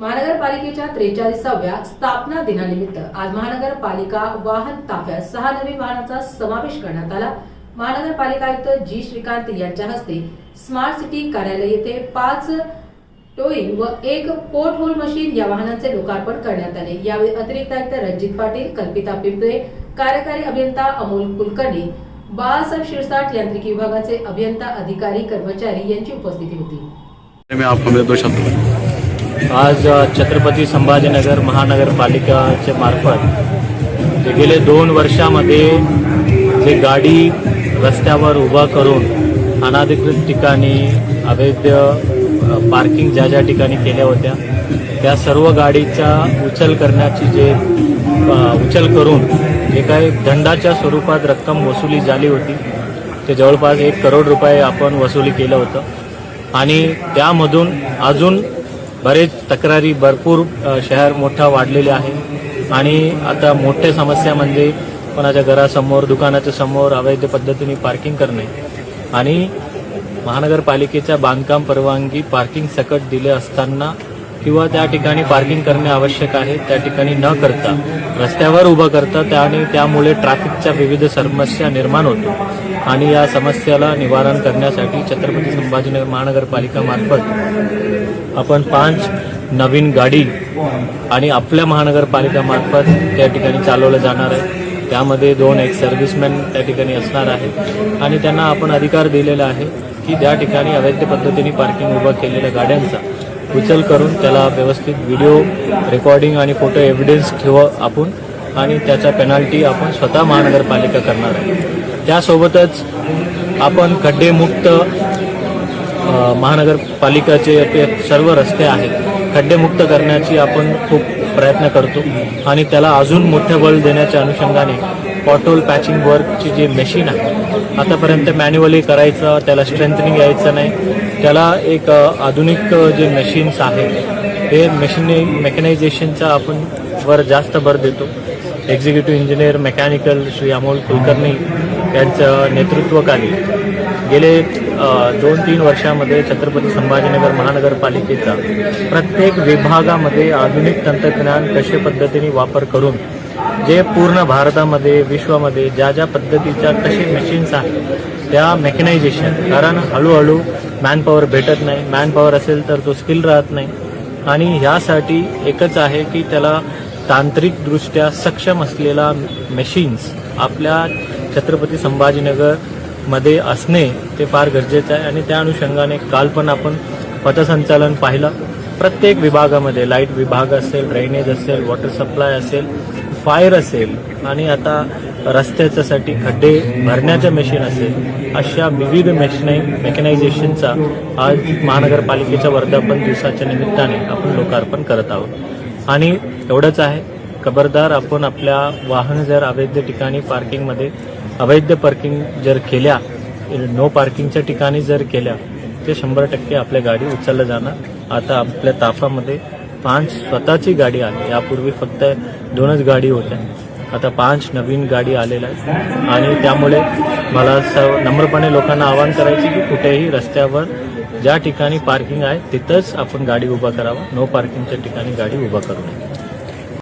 महानगरपालिकेच्या त्रेचाळीसाव्या स्थापना दिनानिमित्त आज महानगरपालिका वाहन ताफ्यात सहा नवीन वाहनांचा समावेश करण्यात आला. महानगरपालिका आयुक्त जी श्रीकांत यांच्या हस्ते स्मार्ट सिटी कार्यालय येथे पाच टोईंग व एक पोर्ट होल मशीन या वाहनांचे लोकार्पण करण्यात आले. यावेळी अतिरिक्त आयुक्त रणजित पाटील कल्पिता पिंपळे कार्यकारी अभियंता अमोल कुलकर्णी बाळासाहेब शिरसाट यांत्रिकी विभागाचे अभियंता अधिकारी कर्मचारी यांची उपस्थिती होती. आज छत्रपती संभाजीनगर महानगरपालिकाच्या मार्फत जे गेले दोन वर्षामध्ये जे गाडी रस्त्यावर उभा करून अनाधिकृत ठिकाणी अवैध पार्किंग ज्या ज्या ठिकाणी केल्या होत्या त्या सर्व गाडीचा उचल करण्याची जे उचल करून जे काही दंडाच्या स्वरूपात रक्कम वसुली झाली होती ते जवळपास एक करोड रुपये आपण वसुली केलं होतं. आणि त्यामधून अजून बरेच तक्रारी भरपूर शहर मोठा वाढलेले आहे. आणि आता मोठ्या समस्या म्हणजे कोणाच्या घरासमोर दुकानाच्या समोर अवैध पद्धतीने पार्किंग करणे. आणि महानगरपालिकेच्या बांधकाम परवानगी पार्किंग सकट दिले असताना किंवा त्या ठिकाणी पार्किंग करणे आवश्यक आहे त्या ठिकाणी न करता रस्त्यावर उभं करता त्या आणि त्यामुळे ट्रॅफिकच्या विविध समस्या निर्माण होतो आणि या समस्याला निवारण करण्यासाठी छत्रपती संभाजीनगर महानगरपालिकामार्फत आपण पाच नवीन गाडी आणि आपल्या महानगरपालिकामार्फत त्या ठिकाणी चालवलं जाणार आहे. त्यामध्ये दोन एक सर्व्हिसमॅन त्या ठिकाणी असणार आहेत. आणि त्यांना आपण अधिकार दिलेला आहे की त्या ठिकाणी अवैध पद्धतीने पार्किंग उभं केलेल्या गाड्यांचा उचल करून त्याला व्यवस्थित व्हिडिओ रेकॉर्डिंग आणि फोटो एव्हिडन्स ठेव आपण आणि त्याचा पेनल्टी आपण स्वतः महानगरपालिका करणार आहे. त्यासोबतच आपण खड्डेमुक्त महानगरपालिकाचे सर्व रस्ते आहेत. खड्डेमुक्त करण्याची आपण खूप प्रयत्न करतो. आणि त्याला अजून मोठं बळ देण्याच्या अनुषंगाने पॉटोल पॅचिंग वर्कची जे मशीन आहे आतापर्यंत मॅन्युअली करायचं त्याला स्ट्रेंथनिंग यायचं नाही. त्याला एक आधुनिक जे मशीन्स आहेत हे मशिनी मेकॅनायझेशनचा आपण वर जास्त भर देतो. Executive engineer mechanical Shri Amol Kulkarni यांचं नेतृत्वाखाली गेले दोन तीन वर्षामध्ये छत्रपती संभाजीनगर महानगरपालिकेचा प्रत्येक विभागामध्ये आधुनिक तंत्रज्ञान कशा पद्धतीने वापर करून जे पूर्ण भारतामध्ये विश्वामध्ये ज्या ज्या पद्धतीच्या कसे मशीन्स आहेत त्या मेकॅनायझेशन कारण हळूहळू मॅनपॉवर भेटत नाही. मॅनपॉवर असेल तर तो स्किल राहत नाही. आणि ह्यासाठी एकच आहे की त्याला तांत्रिकदृष्ट्या सक्षम असलेला मशीन्स आपल्या छत्रपती संभाजीनगर मध्ये असणे ते फार गरजेचं आहे. आणि त्या अनुषंगाने काल पण आपण पथसंचालन पाहिलं. प्रत्येक विभागामध्ये लाइट विभाग असेल ड्रेनेज असेल वॉटर सप्लाय असेल फायर असेल आणि आता रस्त्याच्यासाठी खड्डे भरण्याचं मशीन असेल अशा विविध मेशनाई मेकनायझेशनचा आज महानगरपालिकेच्या वर्धापन दिवसाच्या निमित्ताने आपण लोकार्पण करत आहोत. आणि एवढंच आहे खबरदार आपण आपल्या वाहन जर अवैध ठिकाणी पार्किंगमध्ये अवैध पार्किंग जर केल्या नो पार्किंगच्या ठिकाणी जर केल्या ते शंभर टक्के आपल्या गाडी उचलल्या जाणार. आता आपल्या ताफामध्ये पाच स्वतःची गाडी आली. यापूर्वी फक्त दोनच गाडी होत्या. आता पाच नवीन गाडी आलेल्या आहेत. आणि त्यामुळे मला सर्व नम्रपणे लोकांना आवाहन करायचे की कुठेही रस्त्यावर ज्या ठिकाणी पार्किंग आहे तिथंच आपण गाडी उभा करावा. नो पार्किंगच्या ठिकाणी गाडी उभा करू नये.